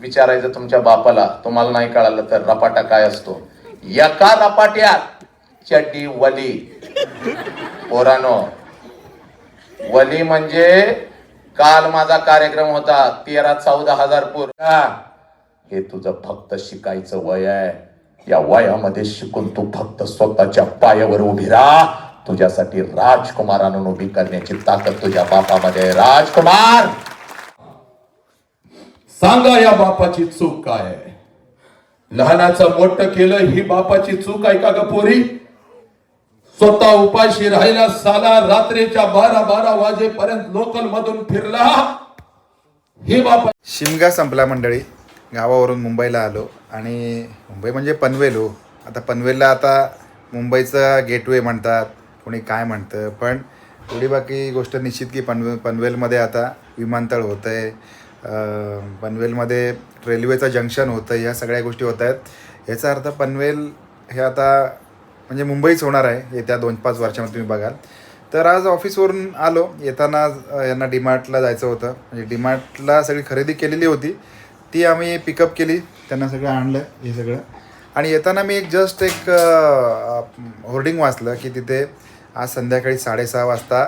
विचारायचं तुमच्या बापाला तुम्हाला नाही कळालं तर रपाटा काय असतो? एका रपाट्यात चड्डी वली. पोरानो वली म्हणजे काल माझा कार्यक्रम होता तेरा चौदा हजार पोरगा हे तुझं फक्त शिकायचं वय आहे. या वयामध्ये शिकून तू फक्त स्वतःच्या पायावर उभी राहा. तुझ्यासाठी राजकुमारांना उभी करण्याची ताकद तुझ्या बापामध्ये राजकुमार! सांगा या बापाची चूक काय आहे? लहानाचं मोठं केलं ही बापाची चूक आहे का ग पोरी? स्वतः उपाशी राहिला साला रात्रीच्या बारा बारा वाजेपर्यंत लोकल मधून फिरला. ही बापा शिमगा संपला मंडळी. गावावरून मुंबईला आलो. आणि मुंबई म्हणजे पनवेल हो. आता पनवेलला आता मुंबईचा गेटवे म्हणतात कोणी काय म्हणतं. पण थोडी बाकी गोष्ट निश्चित की पनवे पनवेलमध्ये आता विमानतळ होतं आहे पनवेलमध्ये रेल्वेचं जंक्शन होतं या सगळ्या गोष्टी होत आहेत. याचा अर्थ पनवेल हे आता म्हणजे मुंबईच होणार आहे येत्या दोन पाच वर्षामध्ये तुम्ही बघाल. तर आज ऑफिसवरून आलो येताना यांना डीमार्टला जायचं होतं. म्हणजे डीमार्टला सगळी खरेदी केलेली होती. ती आम्ही पिकअप केली त्यांना सगळं आणलं हे सगळं. आणि येताना मी एक जस्ट एक होर्डिंग वाचलं की तिथे आज संध्याकाळी साडेसहा वाजता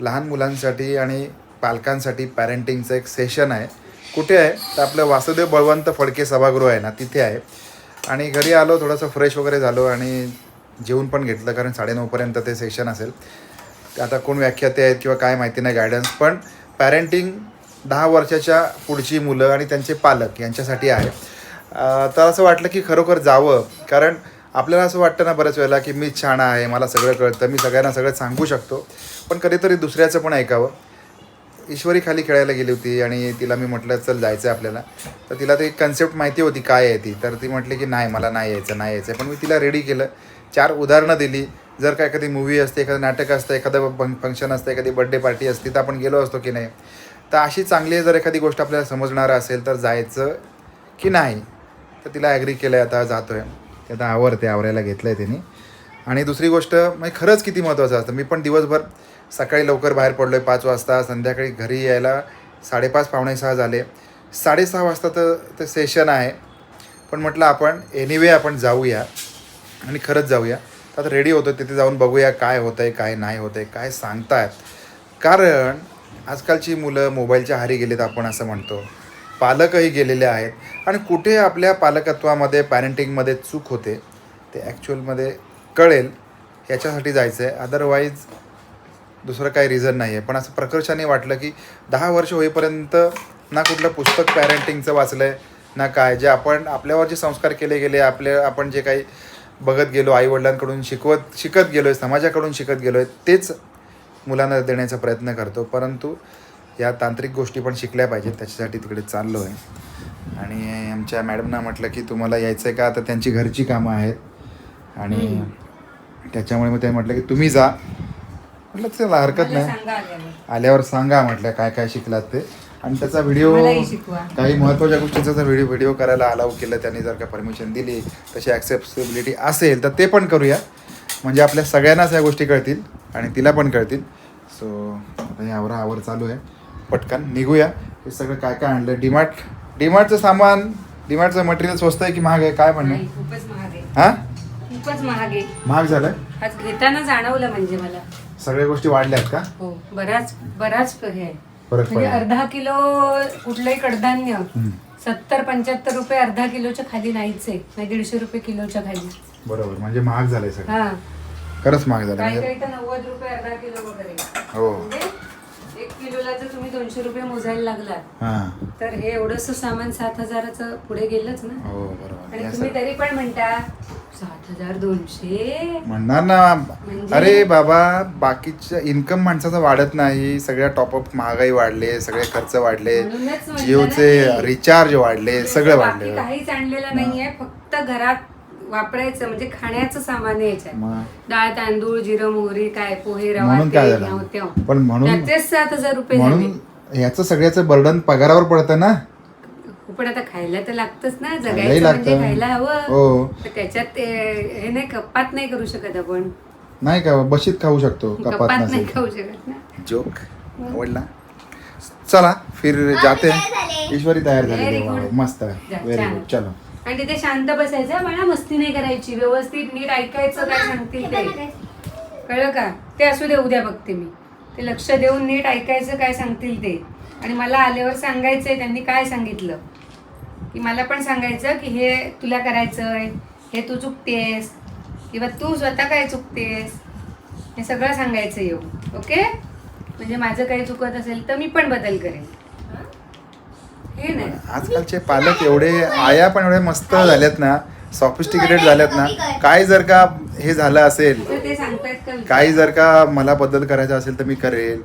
लहान मुलांसाठी आणि पालकांसाठी पॅरेंटिंगचं एक सेशन आहे. कुठे आहे? तर आपलं वासुदेव बळवंत फडके सभागृह आहे ना तिथे आहे. आणि घरी आलो थोडंसं फ्रेश वगैरे झालो आणि जेवून पण घेतलं कारण साडेनऊपर्यंत ते सेशन असेल. आता कोण व्याख्याते आहेत किंवा काय माहिती नाही गायडन्स पण पॅरेंटिंग दहा वर्षाच्या पुढची मुलं आणि त्यांचे पालक यांच्यासाठी आहे. तर असं वाटलं की खरोखर जावं कारण आपल्याला असं वाटतं ना बऱ्याच वेळेला की मी छान आहे मला सगळं कळतं मी सगळ्यांना सगळं सांगू शकतो पण कधीतरी दुसऱ्याचं पण ऐकावं. ईश्वरी खाली खेळायला गेली होती आणि तिला मी म्हटलं चल जायचं आहे आपल्याला. तर तिला ती कन्सेप्ट माहिती होती काय आहे ती? तर ती म्हटली की नाही मला नाही यायचं नाही यायचं पण मी तिला रेडी केलं. चार उदाहरणं दिली. जर का एखादी मूवी असते एखादं नाटक असतं एखादं फंक्शन असतं एखादी बड्डे पार्टी असते तर आपण गेलो असतो की नाही? तर अशी चांगली जर एखादी गोष्ट आपल्याला समजणार असेल तर जायचं की नाही? तर तिला ॲग्री केलं आहे आता जातो आहे ते आता आवरते आवरायला घेतलं आहे तिने. आणि दुसरी गोष्ट म्हणजे खरंच किती महत्त्वाचं असतं. मी पण दिवसभर सकाळी लवकर बाहेर पडलो आहे पाच वाजता संध्याकाळी घरी यायला साडेपाच पावणे सहा झाले. साडेसहा वाजता तर ते सेशन आहे. पण म्हटलं आपण एनिवे आपण जाऊया आणि खरंच जाऊया. तर आता रेडी होतो तिथे जाऊन बघूया काय होतं आहे काय नाही होतं आहे काय सांगतायत. कारण आजकालची मुलं मोबाईलच्या हारी गेलेत आपण असं म्हणतो. पालकही गेलेले आहेत. आणि कुठे आपल्या पालकत्वामध्ये पॅरेंटिंगमध्ये चूक होते ते ॲक्च्युअलमध्ये कळेल. याच्यासाठी जायचं आहे अदरवाईज दुसरं काही रिझन नाही आहे पण असं प्रकर्षाने वाटलं की दहा वर्ष होईपर्यंत ना कुठलं पुस्तक पॅरेंटिंगचं वाचलं आहे ना काय. जे आपण आपल्यावर जे संस्कार केले गेले आपले आपण जे काही बघत गेलो आईवडिलांकडून शिकवत शिकत गेलो आहे समाजाकडून शिकत गेलो आहे तेच मुलांना देण्याचा प्रयत्न करतो. परंतु या तांत्रिक गोष्टी पण शिकल्या पाहिजेत. त्याच्यासाठी तिकडे चाललो आहे आणि आमच्या मॅडमना म्हटलं की तुम्हाला यायचं आहे का? आता त्यांची घरची कामं आहेत. आणि त्याच्यामुळे मग ते म्हटलं की तुम्ही जा. म्हटलं चला हरकत नाही. आल्यावर. सांगा म्हटलं काय काय शिकलात ते. आणि त्याचा व्हिडिओ. काही महत्त्वाच्या गोष्टीचा जर व्हिडिओ व्हिडिओ करायला अलाव केलं त्यांनी जर का परमिशन दिली तशी ॲक्सेप्टेबिलिटी असेल तर ते पण करूया. म्हणजे आपल्या सगळ्यांनाच या गोष्टी कळतील आणि तिला पण कळतील. सो आता हे आवरा आवर चालू आहे. पटकन निघूया. हे सगळं काय काय आणलं? डीमार्ट डीमार्टचं सामान डीमार्टचं मटेरियल स्वस्त आहे की महाग आहे? काय म्हणणं? खूपच महाग आहे. हां? खूपच महाग आहे. महाग झालं? आज घेताना जाणवलं म्हणजे मला. सगळ्या गोष्टी वाढल्यात का? हो बराच बराच हे आहे. फरक म्हणजे पडला. अर्धा किलो कुठलंही कडधान्य हम्म. सत्तर पंच्याहत्तर रुपये अर्धा किलोच्या खाली नाहीच आहे. नाही दीडशे रुपये किलोच्या खाली. बरोबर म्हणजे महाग झालंय सगळं. हा. खरंच महाग झालं काही म्हणजे काही तर नव्वद रुपये अर्धा किलो वगैरे. हो. म्हणजे एक किलोला जर तुम्ही दोनशे रुपये मोजायला लागलात हां. तर हे एवढंसं सामान सात हजाराचं पुढे गेलंच ना. हो बरोबर. आणि तुम्ही सगळं- तरी पण म्हणता सात हजार दोनशे? म्हणणार ना. म्हणजे- अरे बाबा बाकीच्या इन्कम माणसाचा वाढत नाही. सगळ्या टॉपअप महागाई वाढले सगळे खर्च वाढले म्हणूनच जिओचे रिचार्ज वाढले सगळं बाकी वाढले. काहीच आणलेलं नाहीये फक्त घरात वापरायचं म्हणजे खाण्याचं सामान मग? डाळ तांदूळ जिरं मोहरी काय पोहे रवा तेल. पण म्हणून- त्याचेच सात हजार रुपये झाले. याचं सगळ्याचं बर्डन पगारावर पडतं ना? पण आता खायला तर लागतच ना जगायचं म्हणजे. खायला हवं. हो. तर त्याच्यात हे नाही कपात नाही करू शकत आपण. नाही का? बशीत खाऊ शकतो कपात नाही खाऊ शकत ना. जोक. आवडला? चला फिर जाते. ईश्वरी तयार झाली. मस्त. व्हेरी. गुड चलो. आणि तिथे शांत बसायचं मला मस्ती नाही करायची व्यवस्थित नीट ऐकायचं काय सांगतील ते. कळलं का? ते असू दे उद्या बघते मी. ते लक्ष देऊन नीट ऐकायचं काय सांगतील ते. आणि मला आल्यावर सांगायचंय त्यांनी काय सांगितलं? की मला पण सांगायचं की हे तुला करायचंय हे तू चुकतेस किंवा तू स्वतः काय चुकतेस हे सगळं सांगायचं येऊ ओके? म्हणजे माझं काही चुकत असेल तर मी पण बदल करेन. हे नाही. आजकालचे पालक एवढे आया पण एवढे मस्त झाल्यात ना सॉफिस्टिकेटेड झाल्यात ना. काय जर का हे झालं असेल तर ते सांगतायत का? विचार? काही जर का मला बदल करायचा असेल तर मी करेल.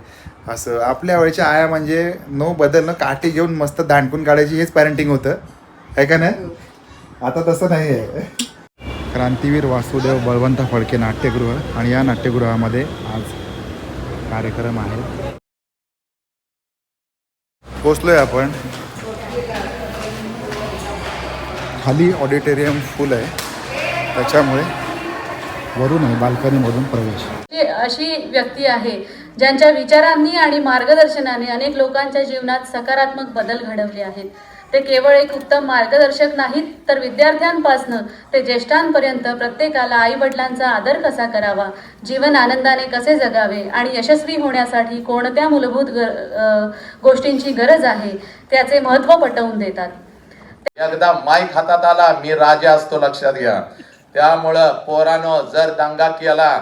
असं आपल्या वेळेच्या आया म्हणजे नो बदल न काठी घेऊन मस्त दांडकून काढायची हेच पॅरेंटिंग होतं. आहे का नाही. आता तसं नाही आहे क्रांतीवीर वासुदेव बळवंत फडके नाट्यगृह आणि या नाट्यगृहामध्ये आज कार्यक्रम आहे. पोचलोय आपण. खाली ऑडिटोरियम फुल आहे. त्याच्यामुळे वरून आहे बाल्कनीमधून प्रवेश. अशी व्यक्ती आहे ज्यांच्या विचारांनी आणि मार्गदर्शनाने अनेक लोकांच्या जीवनात सकारात्मक बदल घडवले आहेत. ते केवळ एक उत्तम मार्गदर्शक नाहीत तर विद्यार्थ्यांपासनं ते ज्येष्ठांपर्यंत प्रत्येकाला आई वडिलांचा आदर कसा करावा जीवन आनंदाने कसे जगावे आणि यशस्वी होण्यासाठी कोणत्या मूलभूत गर गोष्टींची गरज आहे त्याचे महत्त्व पटवून देतात. एकदा माईक हातात आला मी राजा असतो लक्षात घ्या. त्यामुळं पोरानो जर दंगा केला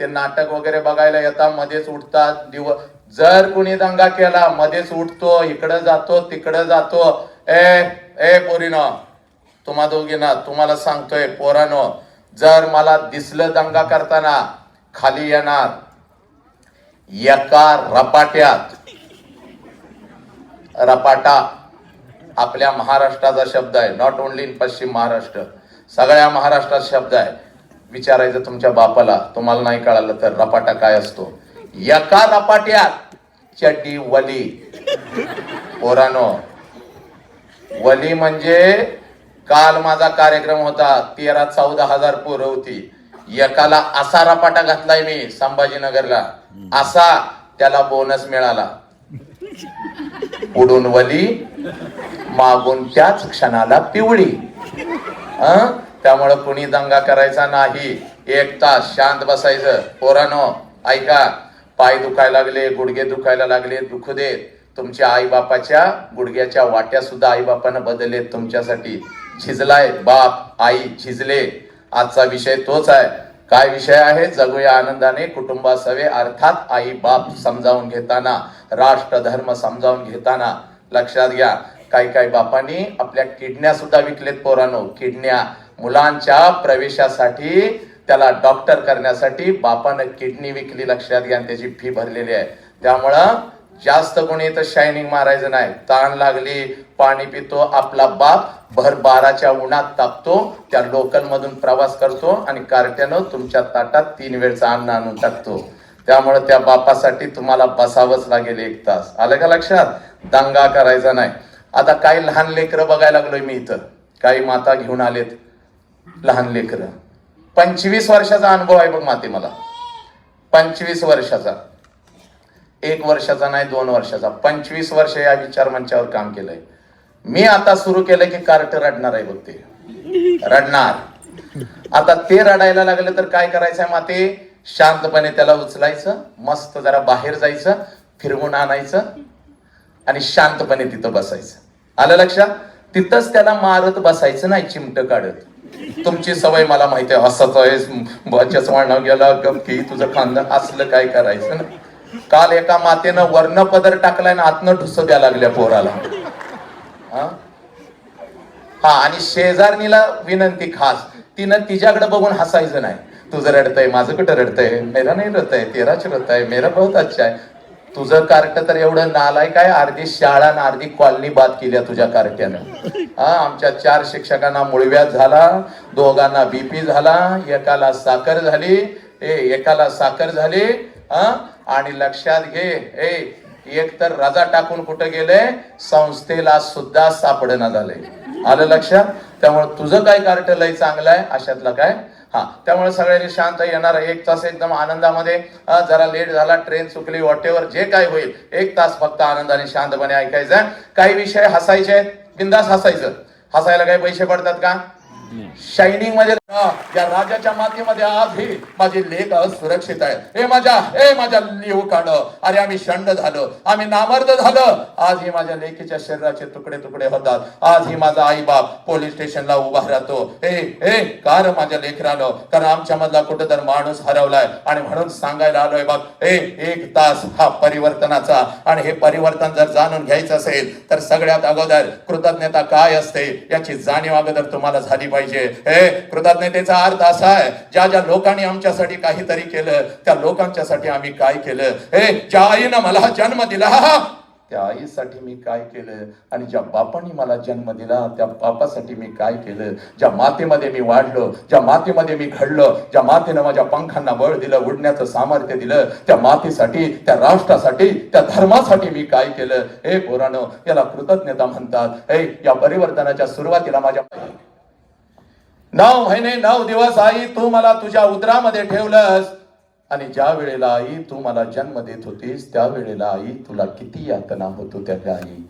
ते नाटक वगैरे बघायला येतात मध्येच उठतात दिव जर कुणी दंगा केला मध्येच उठतो इकडं जातो तिकडं जातो. ए ए पोरीनो तुम्हा दोघींना तुम्हाला सांगतोय पोरानो जर मला दिसलं दंगा करताना खाली येणार एका रपाट्यात. रपाटा आपल्या महाराष्ट्राचा शब्द आहे. नॉट ओन्ली इन पश्चिम महाराष्ट्र. सगळ्या महाराष्ट्रात शब्द आहे. विचारायचं तुमच्या बापाला तुम्हाला नाही कळालं तर रपाटा काय असतो? एका रपाट्यात चड्डी वली. पोरानो वली म्हणजे काल माझा कार्यक्रम होता तेरा चौदा हजार पोरं होती. एकाला असा रपाटा घातलाय मी संभाजीनगरला. असा त्याला बोनस मिळाला. पुढून वली मागून त्याच क्षणाला पिवळी. हं? त्यामुळं कुणी दंगा करायचा नाही. एक तास शांत बसायचं. पोरानो ऐका. पाय दुखायला लागले गुडघे दुखायला लागले दुखू देत. तुमच्या आई बापाच्या गुडघ्याच्या वाट्या सुद्धा आई बापानं बदललेत तुमच्यासाठी. झिजलाय बाप आई झिजले. आजचा विषय तोच आहे. काय विषय आहे? जगूया आनंदाने कुटुंबासवे अर्थात आई बाप समजावून घेताना राष्ट्र धर्म समजावून घेताना. लक्षात घ्या. काही काही बापांनी आपल्या किडन्या सुद्धा विकलेत पोरानो. किडन्या मुलांच्या प्रवेशासाठी त्याला डॉक्टर करण्यासाठी बापानं किडनी विकली लक्षात घ्या त्याची फी भरलेली आहे. त्यामुळं जास्त कोणी तर शायनिंग मारायचं नाही. ताण लागली पाणी पितो आपला बाप भर बाराच्या उन्हात तापतो त्या लोकल मधून प्रवास करतो आणि कार्ट्यानं तुमच्या ताटात तीन वेळचा अन्न आणून टाकतो. त्यामुळे त्या बापासाठी तुम्हाला बसावंच लागेल एक तास. आलं का लक्षात? दंगा करायचा नाही. आता काही लहान लेकरं बघायला लागलोय मी इथं. काही माता घेऊन आलेत लहान लेकरं. पंचवीस वर्षाचा अनुभव आहे बघ माते मला. पंचवीस वर्षाचा. एक वर्षाचा नाही दोन वर्षाचा. पंचवीस वर्ष या विचार मंचावर काम केलंय. मी आता सुरू केलं की कार्ट रडणार आहे बघ ते. रडणार. आता ते रडायला लागलं तर काय करायचंय माते? शांतपणे त्याला उचलायचं मस्त जरा बाहेर जायचं फिरवून आणायचं आणि शांतपणे तिथं बसायचं. आलं लक्षात तिथंच त्याला मारत बसायचं नाही चिमट काढत. तुमची सवय मला माहिती आहे असंच आहे बचस गेला गपकी तुझं खांदा असलं काय करायचं ना? काल एका मातेनं वर्ण पदर टाकलाय ना आतनं ढुस द्या लागल्या पोराला. हा? हा आणि शेजारणीला विनंती खास तिनं तिच्याकडे बघून हसायचं नाही. तुझं रडतंय माझं कुठं रडतंय? मेरा नाही रडतंय तेराच रडतंय मेरा बहुत अच्छा आहे. तुझं कार्ट तर एवढं नालाय काय? अर्धी शाळा आणि अर्धी कॉलनी बाद केल्या तुझ्या कार्ट्यानं हा आमच्या चार शिक्षकांना मुळव्याध झाला दोघांना बीपी झाला एकाला साखर झाली ए एकाला साखर झाली हा आणि लक्षात घे ए एक तर रजा टाकून कुठं गेले? संस्थेला सुद्धा सापडना झालंय. आलं लक्षात? त्यामुळे तुझं काय कार्ट लय चांगलं आहे? अशातलं काय? हा त्यामुळे सगळ्यांनी शांत येणार. एक तास एकदम आनंदामध्ये जरा लेट झाला ट्रेन चुकली वॉटेवर जे काय होईल एक तास फक्त आनंदाने शांतपणे ऐकायचं. काही विषय हसायचे बिंदास हसायचं. हसायला काही पैसे पडतात का? शायनिंगमध्ये या राजाच्या मातीमध्ये आज ही माझी लेख सुरक्षित आहे हे माझ्या ए माझ्या लिहू काढ अरे आम्ही शंड झालो. आम्ही नामर्द झालं. आज ही माझ्या लेखीच्या शरीराचे तुकडे तुकडे होतात. आज ही माझा आई बाप पोलीस स्टेशनला उभा राहतो. हे हे का रे माझ्या लेख राहिलो कारण आमच्या मधला कुठं तर माणूस हरवलाय. आणि म्हणून सांगायला आलोय बाप हे एक तास हा परिवर्तनाचा. आणि हे परिवर्तन जर जाणून घ्यायचं असेल तर सगळ्यात अगोदर कृतज्ञता काय असते याची जाणीव अगोदर तुम्हाला झाली पाहिजे. पाहिजे. हे कृतज्ञतेचा अर्थ असा आहे ज्या ज्या लोकांनी आमच्यासाठी काहीतरी केलं त्या लोकांच्यासाठी आम्ही काय केलं? हे ज्या आईनं मला जन्म दिला त्या आईसाठी मी काय केलं? आणि ज्या बापाने मला जन्म दिला त्या बापासाठी मी काय केलं? ज्या मातेमध्ये मी वाढलो ज्या मातेमध्ये मी घडलो ज्या मातेनं माझ्या पंखांना बळ दिलं उडण्याचं सामर्थ्य दिलं त्या मातेसाठी त्या राष्ट्रासाठी त्या धर्मासाठी मी काय केलं? हे पोरानो याला कृतज्ञता म्हणतात. हे या परिवर्तनाच्या सुरुवातीला माझ्या नऊ महिने नऊ दिवस आई तू मला तुझ्या उदरामध्ये ठेवलंस. आणि ज्या वेळेला आई तू मला जन्म देत होतीस त्या वेळेला आई तुला किती यातना होत होत्या त्या आई?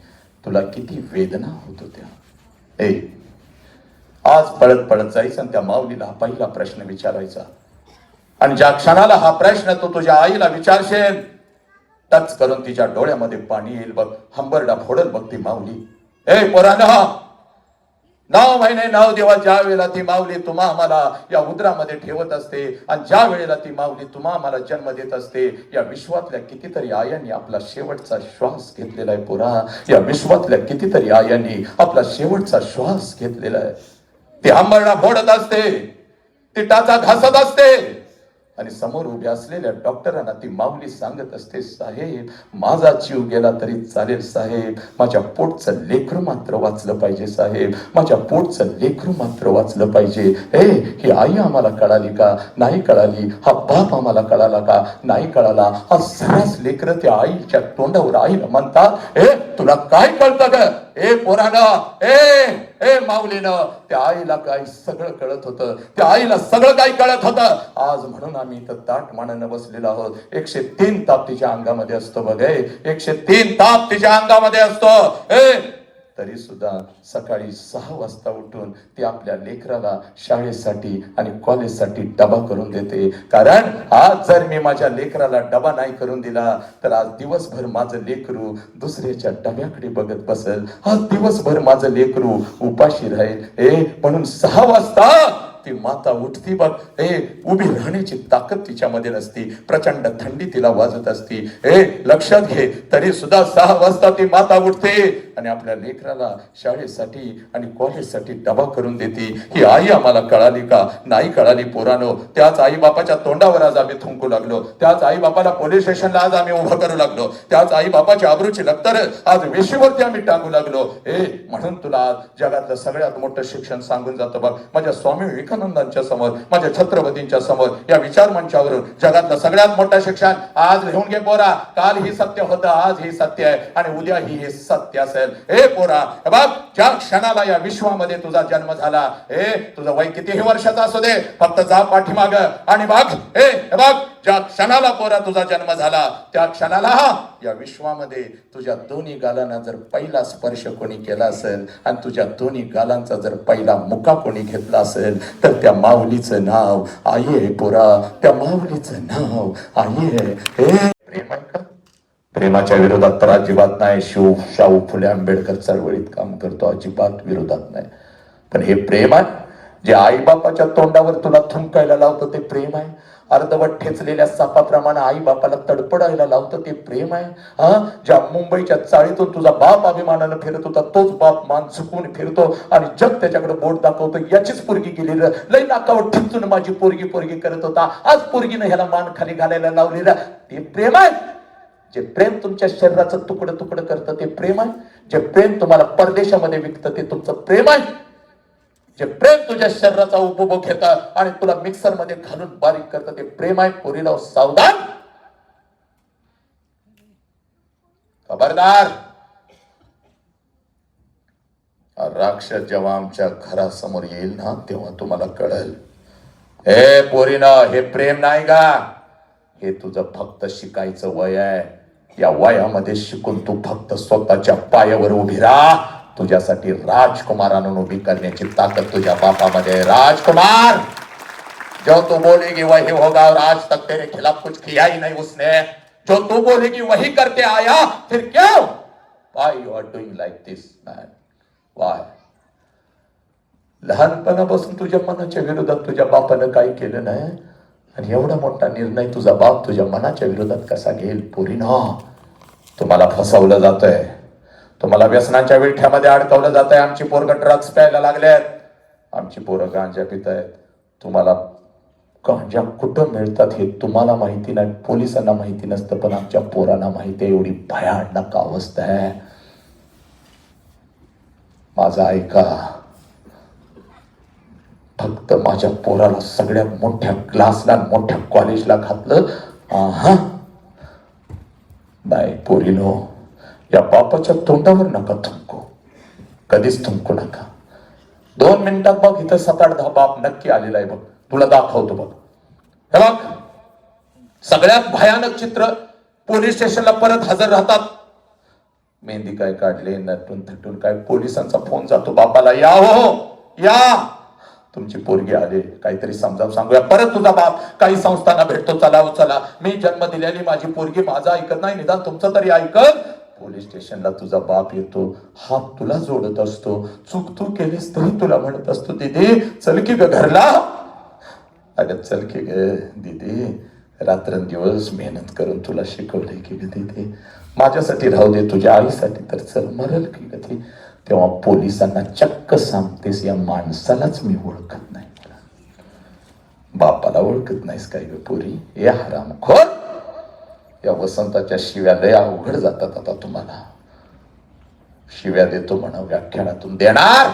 तुला किती वेदना होत होत्या? ए आज पळत पळत जायचं आणि त्या माऊलीला पहिला प्रश्न विचारायचा. आणि ज्या क्षणाला हा प्रश्न तू तुझ्या आईला विचारशील टच करून तिच्या डोळ्यामध्ये पाणी येईल बघ हंबरडा फोडल बघ ती माऊली. ए पोरांनो! नऊ महिने नऊ दिवस ज्या वेळेला ती माऊली तुम्हा आम्हाला या उदरामध्ये ठेवत असते आणि ज्या वेळेला ती माऊली तुम्हा आम्हाला जन्म देत असते या विश्वातल्या कितीतरी आयांनी आपला शेवटचा श्वास घेतलेला आहे पुरा. या विश्वातल्या कितीतरी आयांनी आपला शेवटचा श्वास घेतलेला आहे. ती आंबरडा फोडत असते ती टाचा घासत असते. आणि समोर उभ्या असलेल्या डॉक्टरांना ती माऊली सांगत असते साहेब माझा जीव गेला तरी चालेल साहेब. माझ्या पोटचं लेखरू मात्र वाचलं पाहिजे साहेब. माझ्या पोटचं लेखरू मात्र वाचलं पाहिजे. हे ही आई आम्हाला कळाली का? नाही कळाली. हा बाप आम्हाला कळाला का? नाही कळाला. हा सर्रास लेकर त्या आईच्या तोंडावर आईला म्हणतात हे तुला काय कळतं का ए पोरानं ए ए माऊलीनं त्या आईला काय सगळं कळत होतं. त्या आईला सगळं काही कळत होतं. आज म्हणून आम्ही इथं ताट मानानं बसलेलो आहोत. एकशे तीन ताप तिच्या अंगामध्ये असतो बघ एकशे तीन ताप तिच्या अंगामध्ये असतो. ए तरी सुद्धा सकाळी सहा वाजता उठून ती आपल्या लेकराला शाळेसाठी आणि कॉलेजसाठी डबा करून देते. कारण आज जर मी माझ्या लेकराला डबा नाही करून दिला तर आज दिवसभर माझं लेकरू दुसऱ्याच्या डब्याकडे बघत बसेल. आज दिवसभर माझं लेकरू उपाशी राहील. ए म्हणून सहा वाजता ती माता उठती बघ. ए उभी राहण्याची ताकद तिच्यामध्ये नसती. प्रचंड थंडी तिला वाजत असती. ए लक्षात घे तरी सुद्धा सहा वाजता ती माता उठते. आणि आपल्या लेकराला शाळेसाठी आणि कॉलेजसाठी डबा करून देते. ही आई आम्हाला कळाली का? नाही कळाली पोरानो. त्याच आई बापाच्या तोंडावर आज आम्ही थुंकू लागलो. त्याच आई बापाला पोलीस स्टेशनला आज आम्ही उभं करू लागलो. त्याच आई बापाच्या आबरूची लक्तर आज वेशीवरती आम्ही टाकू लागलो. ए म्हणून तुला आज जगातलं सगळ्यात मोठं शिक्षण सांगून जातं बघ. माझ्या स्वामी विवेकानंदांच्या समोर माझ्या छत्रपतींच्या समोर या विचार मंचावरून जगातलं सगळ्यात मोठं शिक्षण आज लिहून घे पोरा. काल ही सत्य होतं आज ही सत्य आहे आणि उद्या ही हे सत्य असेल. हे पोरा हे ज्या क्षणाला या विश्वामध्ये तुझा जन्म झाला हे तुझं वय कितीही वर्षाचा असू दे फक्त जा पाठीमाग आणि बाग हे बाग ज्या क्षणाला पोरा तुझा जन्म झाला त्या क्षणाला या विश्वामध्ये तुझ्या दोन्ही गालांना जर पहिला स्पर्श कोणी केला असेल आणि तुझ्या दोन्ही गालांचा जर पहिला मुका कोणी घेतला असेल तर त्या माऊलीचं नाव आई आहे पोरा त्या माऊलीचं नाव आई आहे हे प्रेम आहे का प्रेमाच्या विरोधात तर अजिबात नाही शिव शाहू फुले आंबेडकर चळवळीत काम करतो अजिबात विरोधात नाही. पण हे प्रेम आहे जे आईबापाच्या तोंडावर तुला थुंकायला लावतं ते प्रेम आहे. अर्धवट ठेचलेल्या सापाप्रमाणे आई बापाला तडपडायला लावतं ते प्रेम आहे. हा? ज्या मुंबईच्या चाळीतून तुझा बाप अभिमानानं फिरत होता तोच बाप मान झुकून फिरतो आणि जग त्याच्याकडे बोट दाखवतो. याचीच पोरगी गेलेलं. लई नाकावर ठिचून माझी पोरगी पोरगी करत होता. आज पोरगीनं ह्याला मान खाली घालायला लावलेलं. ते प्रेम आहे. जे प्रेम तुमच्या शरीराचं तुकडं तुकडं करतं ते प्रेम आहे. जे प्रेम तुम्हाला परदेशामध्ये विकतं ते तुमचं प्रेम आहे. जे प्रेम तुझ्या शरीराचा उपभोग घेतं आणि तुला मिक्सरमध्ये घालून बारीक करतं ते प्रेम आहे. पोरीला सावधान. खबरदार. राक्षस जेव्हा आमच्या घरासमोर येईल ना तेव्हा तुम्हाला कळेल. हे पोरीनं हे प्रेम नाही का? हे तुझं फक्त शिकायचं वय आहे. या वयामध्ये शिकून तू फक्त स्वतःच्या पायावर उभी राहा. तुझ्यासाठी राजकुमार उभी करण्याची ताकद तुझ्या बापामध्ये. राजकुमार! जो तू बोलेगी, वही होगा, और आज तक तेरे खिलाफ कुछ किया ही नहीं उसने। जो तू बोलेगी, वही करके आया, फिर क्यों? Why you are doing like this man why लहानपणापासून तुझ्या मनाच्या विरोधात तुझ्या बापानं काही केलं नाही, आणि एवढा मोठा निर्णय तुझा बाप तुझ्या मनाच्या विरोधात कसा घेईल पोरीनो तुम्हाला फसवलं जातंय. तुम्हाला व्यसनाच्या विठ्ठ्यामध्ये अडकवलं जात आहे आमची पोरग ड्रग्स प्यायला लागले आहेत. आमची पोरं गांजा पित आहेत. तुम्हाला गांजा कुठं मिळतात हे तुम्हाला माहिती नाही. पोलिसांना माहिती नसतं पण आमच्या पोरांना माहिती आहे. एवढी भयानक अवस्था आहे. माझा ऐका. फक्त माझ्या पोराला सगळ्या मोठ्या क्लासला मोठ्या कॉलेजला घातलं. हा बाय पोरीनो. त्या पापाच्या तोंडावर नका थुंकू. कधीच थुंकू नका. दोन मिनिटात बघ इथं सात आठ दहा बाप नक्की आलेला आहे बघ. तुला दाखवतो बघ. हे बघ. सगळ्यात भयानक चित्र पोलीस स्टेशनला परत हजर राहतात. मेहंदी काय काढले नटून थटून काय पोलिसांचा फोन जातो बापाला. या हो, हो. या. तुमची पोरगी आले. काहीतरी समजावून सांगूया. परत तुझा बाप काही संस्थांना भेटतो. चला हो चला. मी जन्म दिलेली माझी पोरगी माझा ऐकत नाही. निदान तुमचं तरी ऐकत पोलीस स्टेशनला तुझा बाप येतो हात तुला जोडत असतो चूक तू केलीस तरी तुला म्हणत असतो दिदी चल की ग घरला. अगं चल की ग दिदी रात्रंदिवस मेहनत करून तुला शिकवलंय की ग दिदी. माझ्यासाठी राहू दे तुझ्या आईसाठी तर चल मरल की ग ती तेव्हा पोलिसांना चक्क सांगतेस या माणसालाच मी ओळखत नाही. बापाला ओळखत नाहीस काय ग पोरी? या हरामखोर. या वसंताच्या शिव्या लय अवघड जातात आता तुम्हाला. शिव्या देतो म्हणा व्याख्यानातून देणार.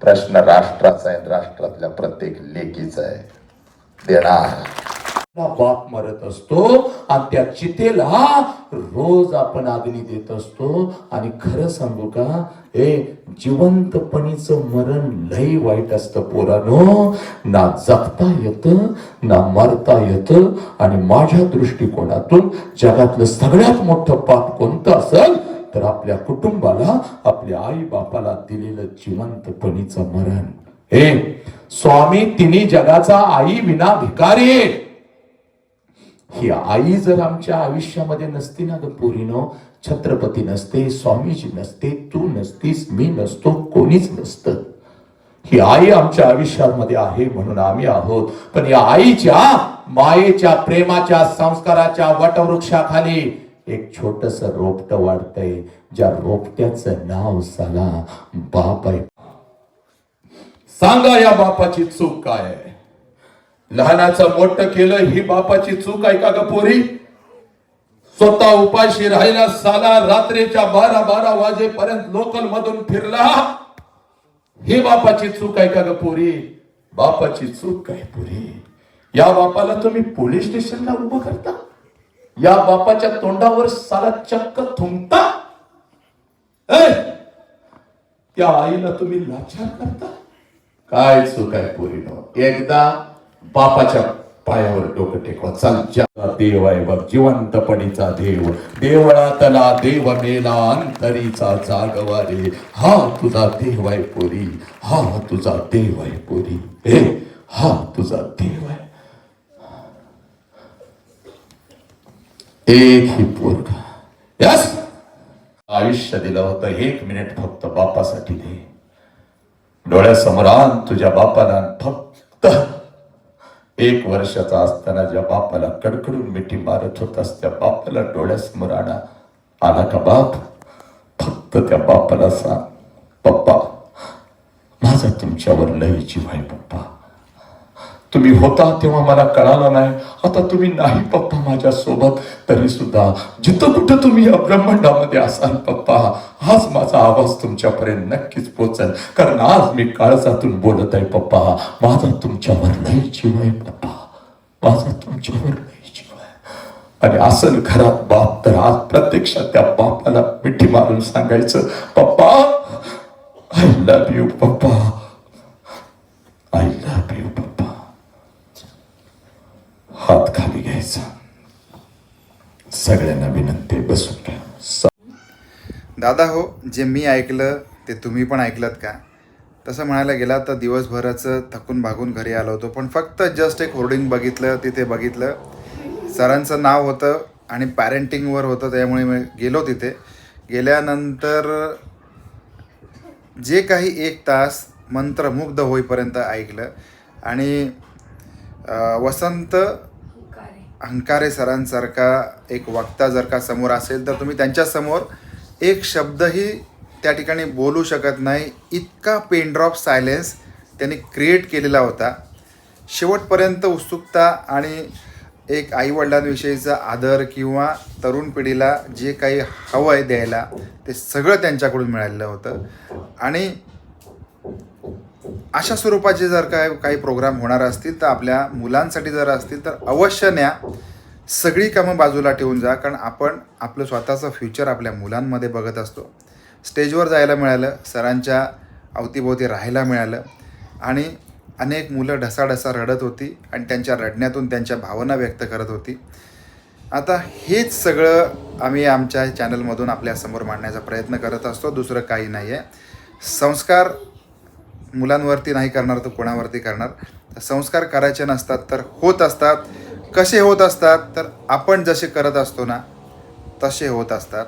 प्रश्न राष्ट्राचा आहे राष्ट्रातल्या प्रत्येक लेकीचा आहे. देणार. बाप मरत असतो आणि त्या चितेला रोज आपण अग्नी देत असतो. आणि खरं सांगू का? हे जिवंतपणीचं मरण लई वाईट असतं पोरानो. ना जगता येतं ना मरता येतं. आणि माझ्या दृष्टिकोनातून जगातलं सगळ्यात मोठं पाप कोणतं असेल? तर आपल्या कुटुंबाला आपल्या आई बापाला दिलेलं जिवंतपणीचं मरण. हे स्वामी तिन्ही जगाचा आई विना भिकारी ही आई जर आमच्या आयुष्यामध्ये नसती ना ग पोरीनो छत्रपती नसते स्वामीजी नसते तू नसतीस मी नसतो कोणीच नसतं. ही आई आमच्या आयुष्यामध्ये आहे म्हणून आम्ही आहोत. पण या आईच्या मायेच्या प्रेमाच्या संस्काराच्या वटवृक्षाखाली एक छोटस रोपट वाढतंय ज्या रोपट्याचं नाव साला बाप आहे. सांगा या बापाची चूक काय आहे? लहानाचं मोठं केलं ही बापाची चूक आहे का ग पोरी? स्वतः उपाशी राहिला साला रात्रीच्या बारा बारा वाजेपर्यंत लोकल मधून फिरला. ही बापाची चूक आहे का ग पोरी? बापाची चूक काय पोरी? या बापाला तुम्ही पोलीस स्टेशनला उभं करता? या बापाच्या तोंडावर साला चक्क थुंकता? त्या आईला तुम्ही लाचार करता? काय चूक आहे पोरीनो? एकदा बापाच्या पायावर डोकं टेकवा. चालच्या देव आहे बघ जिवंतपणीचा देव. देवळातला देव मेला अंतरीचा जागवा रे हा तुझा देव आहे पोरी. हा तुझा देव आहे पोरी. हे हा तुझा देव आहे. एक ही पोरगा. यस? आयुष्य दिलं होतं. एक मिनिट फक्त बापासाठी दे डोळ्यासमोर आण तुझ्या बापाला फक्त एक वर्षाचा असताना ज्या बापाला कडकडून मिठी मारत होतास त्या बापाला डोळ्यासमोर आणा आला का बाप? फक्त त्या बापाला सांग पप्पा माझा तुमच्यावर लय जीव आहे पप्पा. तुम्ही होता तेव्हा मला कळालं नाही. आता तुम्ही नाही पप्पा माझ्या सोबत तरी सुद्धा जिथं कुठं तुम्ही या ब्रह्मांडामध्ये असाल पप्पा हाच माझा आवाज तुमच्यापर्यंत नक्कीच पोचेल कारण आज मी काळजातून बोलत आहे पप्पा माझा तुमच्यावर लय जीव आहे पप्पा. माझा तुमच्यावर लय जीव आहे. आणि असल घरात बाप तर आज प्रत्यक्षात त्या बापाला मिठी मारून सांगायचं पप्पा पप्पा आय लव्ह यू पप्पा. सगळ्यांना विनंती बसून घ्या. दादा हो जे मी ऐकलं ते तुम्ही पण ऐकलत का? तसं म्हणायला गेला तर दिवसभराचं थकून भागून घरी आलो होतो पण फक्त जस्ट एक होर्डिंग बघितलं तिथे बघितलं. सरांचं नाव होतं आणि पॅरेंटिंगवर होतं त्यामुळे मी गेलो तिथे. गेल्यानंतर जे काही एक तास मंत्रमुग्ध होईपर्यंत ऐकलं. आणि वसंत हंकारे सरांसारखा एक वक्ता जर का समोर असेल तर तुम्ही त्यांच्यासमोर एक शब्दही त्या ठिकाणी बोलू शकत नाही. इतका पेनड्रॉप सायलेन्स त्यांनी क्रिएट केलेला होता. शेवटपर्यंत उत्सुकता आणि एक आईवडिलांविषयीचा आदर किंवा तरुण पिढीला जे काही हवं आहे द्यायला ते सगळं त्यांच्याकडून मिळालेलं होतं. आणि अशा स्वरूपाचे जर काय काही प्रोग्राम होणार असतील तर आपल्या मुलांसाठी जर असतील तर अवश्य न्या. सगळी कामं बाजूला ठेवून जा कारण आपण आपलं स्वतःचं फ्युचर आपल्या मुलांमध्ये बघत असतो. स्टेजवर जायला मिळालं सरांच्या अवतीभोवती राहायला मिळालं आणि अनेक मुलं ढसाढसा रडत होती आणि त्यांच्या रडण्यातून त्यांच्या भावना व्यक्त करत होती. आता हेच सगळं आम्ही आमच्या चॅनलमधून आपल्यासमोर मांडण्याचा प्रयत्न करत असतो दुसरं काही नाही आहे संस्कार मुलांवरती नाही करणार तर कोणावरती करणार. तर संस्कार करायचे नसतात तर होत असतात. कसे होत असतात? तर आपण जसे करत असतो ना तसे होत असतात.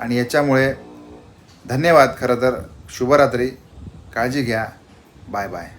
आणि याच्यामुळे धन्यवाद खरं तर. शुभरात्री. काळजी घ्या. Bye bye.